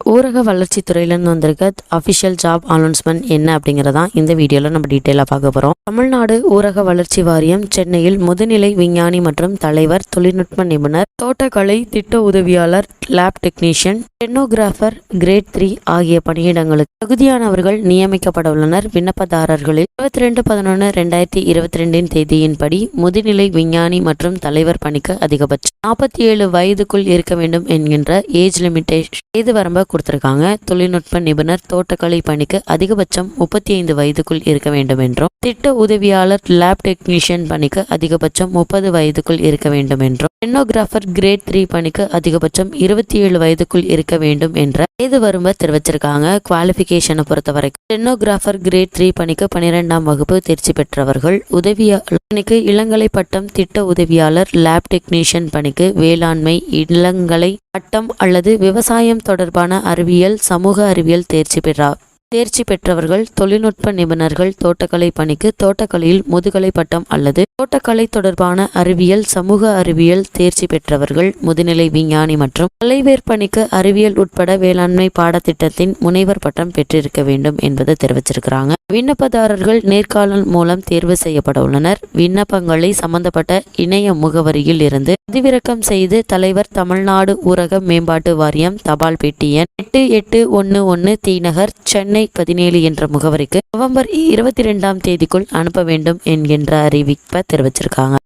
ஊரக வளர்ச்சித்துறையிலேருந்து வந்திருக்க official job announcement என்ன அப்படிங்கிறதான் இந்த வீடியோவில் நம்ம டீட்டெயிலாக பார்க்க போகிறோம் தமிழ்நாடு ஊரக வளர்ச்சி வாரியம் சென்னையில் முதுநிலை விஞ்ஞானி மற்றும் தலைவர் தொழில்நுட்ப நிபுணர் தோட்டக்கலை திட்ட உதவியாளர் lab technician stenographer grade three ஆகிய பணியிடங்களுக்கு தகுதியானவர்கள் நியமிக்கப்பட உள்ளனர். விண்ணப்பதாரர்களில் இருபத்தி ரெண்டு பதினொன்று ரெண்டாயிரத்தி இருபத்தி ரெண்டின் தேதியின்படி முதுநிலை விஞ்ஞானி மற்றும் தலைவர் பணிக்கு அதிகபட்சம் நாற்பத்தி ஏழு வயதுக்குள் இருக்க வேண்டும் என்கின்ற ஏஜ் லிமிட்டேஷன் வயது வரம்ப கொடுத்திருக்காங்க. தொழில்நுட்ப நிபுணர் தோட்டக்கலை பணிக்கு அதிகபட்சம் முப்பத்தி ஐந்து வயதுக்குள் இருக்க வேண்டும் என்றும் திட்ட உதவியாளர் லேப் டெக்னீஷியன் பணிக்கு அதிகபட்சம் முப்பது வயதுக்குள் இருக்க வேண்டும் என்றும் டென்னோகிராஃபர் கிரேட் த்ரீ பணிக்கு அதிகபட்சம் இருபத்தி ஏழு வயதுக்குள் இருக்க வேண்டும் என்ற வயது வரம்பை தெரிவிச்சிருக்காங்க குவாலிஃபிகேஷனை பொறுத்த வரைக்கும் டென்னோகிராஃபர் கிரேட் த்ரீ பணிக்கு பன்னிரெண்டாம் வகுப்பு தேர்ச்சி பெற்றவர்கள். உதவியாளர் பணிக்கு இளங்கலை பட்டம் திட்ட உதவியாளர் லேப் டெக்னீஷியன் பணிக்கு வேளாண்மை இளங்கலை பட்டம் அல்லது விவசாயம் தொடர்பான அறிவியல் சமூக அறிவியல் தேர்ச்சி பெறா தேர்ச்சி பெற்றவர்கள் தொழில்நுட்ப நிபுணர்கள் தோட்டக்கலை பணிக்கு தோட்டக்கலையில் முதுகலை பட்டம் அல்லது தோட்டக்கலை தொடர்பான அறிவியல் சமூக அறிவியல் தேர்ச்சி பெற்றவர்கள் முதுநிலை விஞ்ஞானி மற்றும் கலைவேர் பணிக்கு அறிவியல் உட்பட வேளாண்மை பாடத்திட்டத்தின் முனைவர் பட்டம் பெற்றிருக்க வேண்டும் என்பது தெரிவிச்சிருக்கிறாங்க. விண்ணப்பதாரர்கள் நேர்காணல் மூலம் தேர்வு செய்யப்பட உள்ளனர். விண்ணப்பங்களை சம்பந்தப்பட்ட இணைய முகவரியில் இருந்து பதிவிறக்கம் செய்து தலைவர் தமிழ்நாடு ஊரக மேம்பாட்டு வாரியம் தபால் பெட்டி எண் எட்டு எட்டு ஒன்று ஒன்று தீநகர் சென்னை பதினேழு என்ற முகவரிக்கு நவம்பர் இருபத்தி ரெண்டாம் தேதிக்குள் அனுப்ப வேண்டும் என்கின்ற அறிவிப்பை தெரிவிச்சிருக்காங்க.